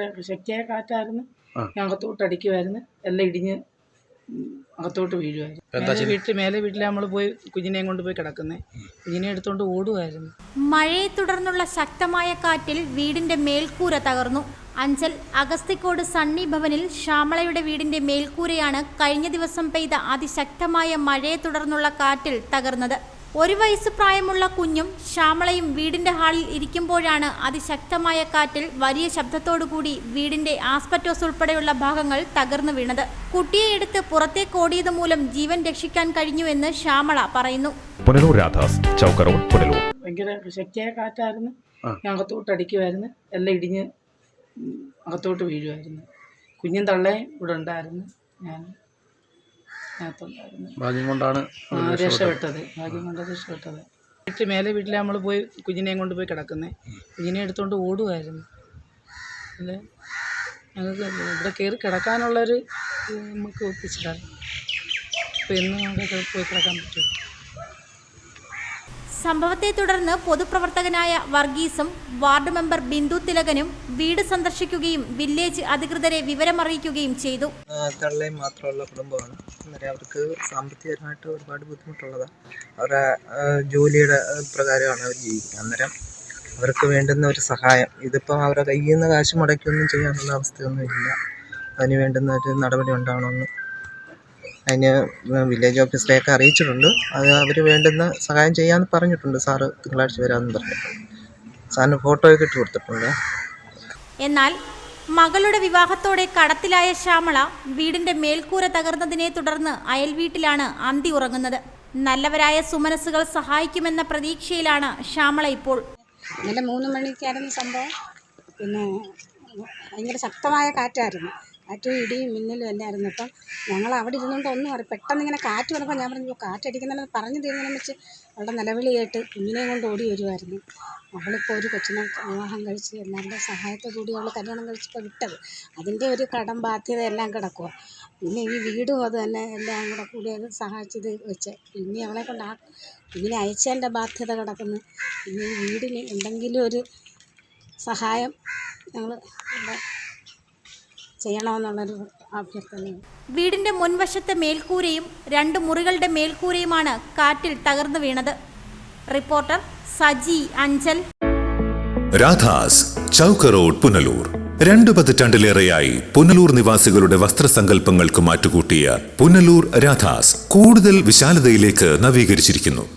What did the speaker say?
ഭയങ്കര ശക്തിയായ കാറ്റായിരുന്നു അകത്തോട്ട് അടിക്കുമായിരുന്നു എല്ലാം ഇടിഞ്ഞ് അകത്തോട്ട് വീഴുമായിരുന്നു വീട്ടിൽ മേലെ വീട്ടിൽ നമ്മൾ പോയി കുഞ്ഞിനെയും കൊണ്ട് പോയി കിടക്കുന്നത് കുഞ്ഞിനെ എടുത്തോണ്ട് ഓടുമായിരുന്നു മഴയെ തുടർന്നുള്ള ശക്തമായ കാറ്റിൽ വീടിന്റെ മേൽക്കൂര തകർന്നു. അഞ്ചൽ അഗസ്തിക്കോട് സണ്ണി ഭവനിൽ ശ്യാമളയുടെ വീടിന്റെ മേൽക്കൂരയാണ് കഴിഞ്ഞ ദിവസം പെയ്ത അതിശക്തമായ മഴയെ തുടർന്നുള്ള കാറ്റിൽ തകർന്നത്. ഒരു വയസ്സ് പ്രായമുള്ള കുഞ്ഞും ശ്യാമളയും വീടിന്റെ ഹാളിൽ ഇരിക്കുമ്പോഴാണ് അതിശക്തമായ കാറ്റിൽ വലിയ ശബ്ദത്തോടുകൂടി വീടിന്റെ ആസ്പറ്റോസ് ഉൾപ്പെടെയുള്ള ഭാഗങ്ങൾ തകർന്നു വീണത്. കുട്ടിയെ എടുത്ത് പുറത്തേക്ക് ഓടിയത് മൂലം ജീവൻ രക്ഷിക്കാൻ കഴിഞ്ഞുവെന്ന് ശ്യാമള പറയുന്നു. പുനലൂർ രാധാസ് ചൗക്ക് റോഡ് പുനലൂർ. ഭയങ്കര ശക്തിയായ കാറ്റായിരുന്നു. അകത്തോട്ട് അടിക്കുമായിരുന്നു എല്ലാം ഇടിഞ്ഞ് അകത്തോട്ട് വീഴുമായിരുന്നു കുഞ്ഞും തള്ളേ ഇവിടെ ഉണ്ടായിരുന്നു. ഞാൻ അതിനകത്തുണ്ടായിരുന്നു. ഭാഗ്യം കൊണ്ടാണ് ആ, രക്ഷപ്പെട്ടത്. ഭാഗ്യം കൊണ്ട് രക്ഷപ്പെട്ടത്. വീട്ടിൽ മേലെ വീട്ടിൽ നമ്മൾ പോയി കുഞ്ഞിനെയും കൊണ്ട് പോയി കിടക്കുന്നത് കുഞ്ഞിനെ എടുത്തുകൊണ്ട് ഓടുമായിരുന്നു അല്ലേ? ഞങ്ങൾക്ക് ഇവിടെ കയറി കിടക്കാനുള്ളൊരു ഇത് നമുക്ക് ഒപ്പിച്ചിട്ടാണ് അപ്പോൾ എന്നും അവിടെ പോയി കിടക്കാൻ പറ്റും സംഭവത്തെ തുടർന്ന് പൊതുപ്രവർത്തകനായ വർഗീസും വാർഡ് മെമ്പർ ബിന്ദു തിലകനും വീട് സന്ദർശിക്കുകയും വില്ലേജ് അധികൃതരെ വിവരമറിയിക്കുകയും ചെയ്തു. തള്ളയും മാത്രമുള്ള കുടുംബമാണ്. അന്നേരം അവർക്ക് സാമ്പത്തികമായിട്ട് ഒരുപാട് ബുദ്ധിമുട്ടുള്ളതാണ്. അവരുടെ ജോലിയുടെ പ്രകാരമാണ് അവർ ജീവിക്കുന്നത്. അന്നേരം അവർക്ക് വേണ്ടുന്ന ഒരു സഹായം ഇതിപ്പം അവരുടെ കയ്യിൽ നിന്ന് കാശ് മുടക്കിയൊന്നും ചെയ്യാനുള്ള അവസ്ഥയൊന്നും ഇല്ല. അതിന് വേണ്ടുന്ന ഒരു നടപടി ഉണ്ടാവണമെന്ന് അതിന് വില്ലേജ് ഓഫീസിലേക്ക് അറിയിച്ചിട്ടുണ്ട്. അത് അവർ വേണ്ടുന്ന സഹായം ചെയ്യാമെന്ന് പറഞ്ഞിട്ടുണ്ട്. സാറ് തിങ്കളാഴ്ച വരാമെന്ന് പറഞ്ഞു സാറിന് ഫോട്ടോയൊക്കെ ഇട്ട് കൊടുത്തിട്ടുണ്ട്. എന്നാൽ മകളുടെ വിവാഹത്തോടെ കടത്തിലായ ശ്യാമള വീടിന്റെ മേൽക്കൂര തകർന്നതിനെ തുടർന്ന് അയൽ വീട്ടിലാണ് അന്തി ഉറങ്ങുന്നത്. നല്ലവരായ സുമനസ്സുകൾ സഹായിക്കുമെന്ന പ്രതീക്ഷയിലാണ് ശ്യാമള ഇപ്പോൾ. ഇന്നലെ മൂന്ന് മണിക്കായിരുന്നു സംഭവം. പിന്നെ ഭയങ്കര ശക്തമായ കാറ്റായിരുന്നു. കാറ്റും ഇടിയും മിന്നലും എല്ലായിരുന്നു അപ്പം ഞങ്ങൾ അവിടെ ഇരുന്നുകൊണ്ട് ഒന്നും അറിയാം. പെട്ടെന്ന് ഇങ്ങനെ കാറ്റ് വന്നപ്പോൾ ഞാൻ പറഞ്ഞു കാറ്റടിക്കുന്നതെന്ന് പറഞ്ഞു തീരുന്നതെന്ന് വെച്ച് അവളുടെ നിലവിളി കേട്ട് കുഞ്ഞിനെയും കൊണ്ട് ഓടി വരുമായിരുന്നു അവളിപ്പോൾ ഒരു കൊച്ചിനെ വിവാഹം കഴിച്ച് എല്ലാവരുടെ സഹായത്തോടുകൂടി അവൾ കല്യാണം കഴിച്ചപ്പോൾ വിട്ടത്. അതിന്റെ ഒരു കടം ബാധ്യത എല്ലാം കിടക്കുക പിന്നെ ഈ വീടും അത് തന്നെ എല്ലാം കൂടെ കൂടി അത് സഹായിച്ചത് വെച്ച്. ഇനി അവളെ കൊണ്ട് ആ കുഞ്ഞിനെ അയച്ചതിന്റെ ബാധ്യത കിടക്കുന്നു. ഇനി ഈ വീടിന് എന്തെങ്കിലും ഒരു സഹായം ഞങ്ങൾ ചെയ്യണമെന്നുള്ളൊരു അഭ്യർത്ഥന വീടിന്റെ മുൻവശത്തെ മേൽക്കൂരയും രണ്ട് മുറികളുടെ മേൽക്കൂരയുമാണ് കാറ്റിൽ തകർന്നു വീണത്. റിപ്പോർട്ടർ സജി അഞ്ചൽ. രാധാസ് ചൗക്ക റോഡ് പുനലൂർ. രണ്ടു പതിറ്റാണ്ടിലേറെയായി പുനലൂർ നിവാസികളുടെ വസ്ത്രസങ്കല്പങ്ങൾക്ക് മാറ്റുകൂട്ടിയ പുനലൂർ രാധാസ് കൂടുതൽ വിശാലതയിലേക്ക് നവീകരിച്ചിരിക്കുന്നു.